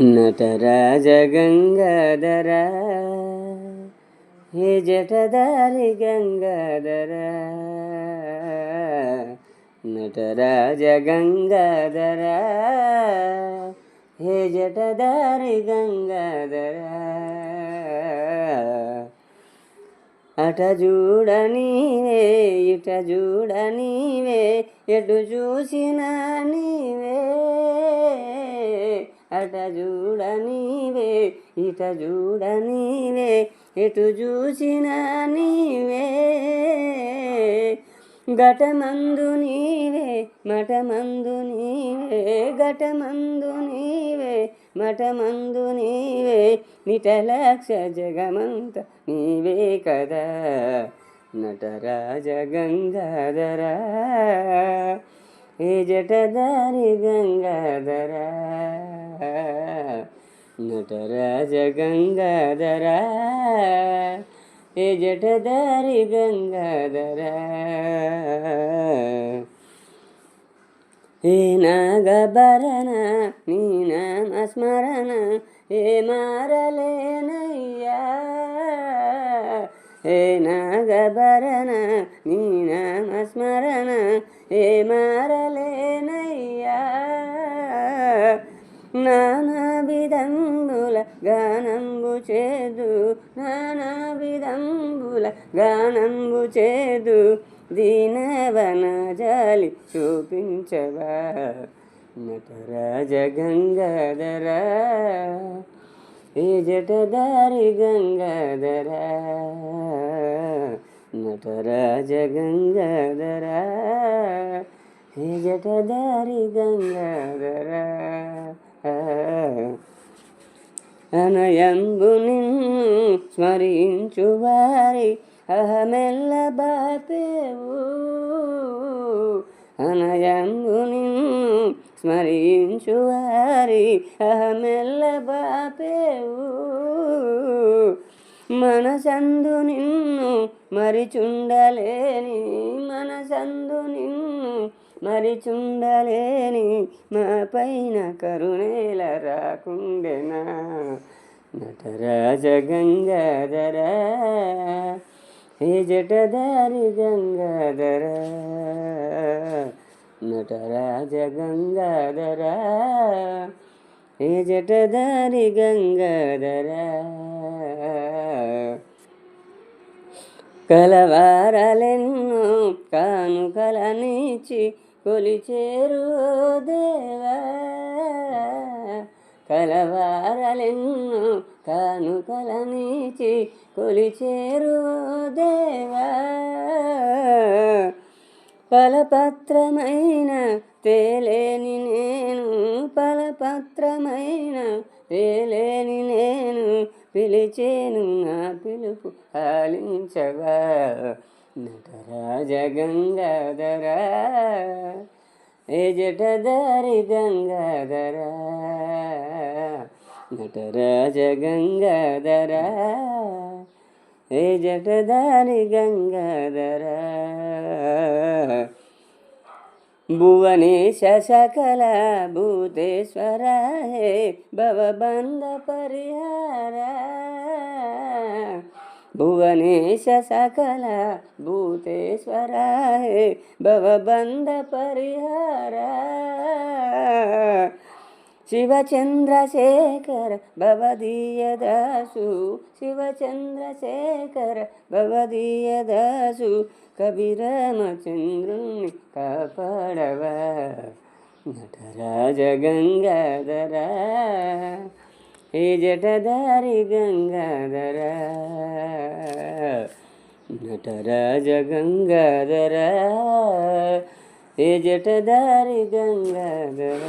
నటరాజ గంగాధర హే జటదారి గంగాధర. నటరాజ గంగాధర హే జటదారి గంగాధర. అట చూడ నీవే ఇట చూడ నీవే ఎటు చూసినా నీవే. అట చూడనీవే ఇట చూడనీవే ఎటు చూసినా నీవే. ఘటమందు నీవే మఠమందు నీవే ఘటమందు నీవే మఠమందు నీవే నిటలక్ష జగమంత నీవే కదా. నటరాజ గంగాధర ఏ జటదారి గంగాధరా. నటరాజ గంగాధర ఏ జటదారి గంగాధర. ఏ నాగభరణ నీ నామ స్మరణ ఏ మారలేనయ్యా. ఏ నాగభరణ నీ నామ స్మరణ ఏ మారలేనయ్యా. నానా విధంగా గానంబు చేదు నానా విధంబుల గానంబు చేదు దీనవన జాలి చూపించవా. నటరాజ గంగాధర ఏ జటదారి గంగాధర. నటరాజ గంగాధర ఏ జటదారి గంగాధర. అనయంబు నిన్ను స్మరించు వారి అహమెల్ల బాపేవు. అనయంబు నిన్ను స్మరించు వారి అహమెల్ల బాపేవు. మనసందు నిన్ను మరిచుండలేని మనసందు నిన్ను మరిచుండలేని మా పైన కరుణేల రాకుండెనా. నటరాజ గంగాధర హే జటదారి గంగాధర? నటరాజ గంగాధర హే జటదారి గంగాధర? కలవారలెన్నో కానుకలనిచి కొలిచేరు దేవా కలవారలెన్నో కానుకలనిచి కొలిచేరు దేవా. పలపత్రమైన తేలేని నేను పలపత్రమైన తేలేని నేను పిలిచేను నా పిలుపు కాలించవా నటరాజ గంగాధర ఏ జటదారి గంగాధర? నటరాజ గంగాధర ఏ జటదారి గంగాధర? భువనేశ సకల భూతేశ్వర హే భవబంధ పరిహార? భువనేశ సకల భూతేశ్వర హే భవబంధ పరిహార శివచంద్రశేఖర భవదీయదాసు శివచంద్రశేఖర భవదీయదాసు కవిరామచంద్రుణ్ణి కాపాడవ నటరాజ గంగాధరా ఏ జటదారి గంగాధర నటరాజ గంగాధర ఏ జటధారి గంగాధర.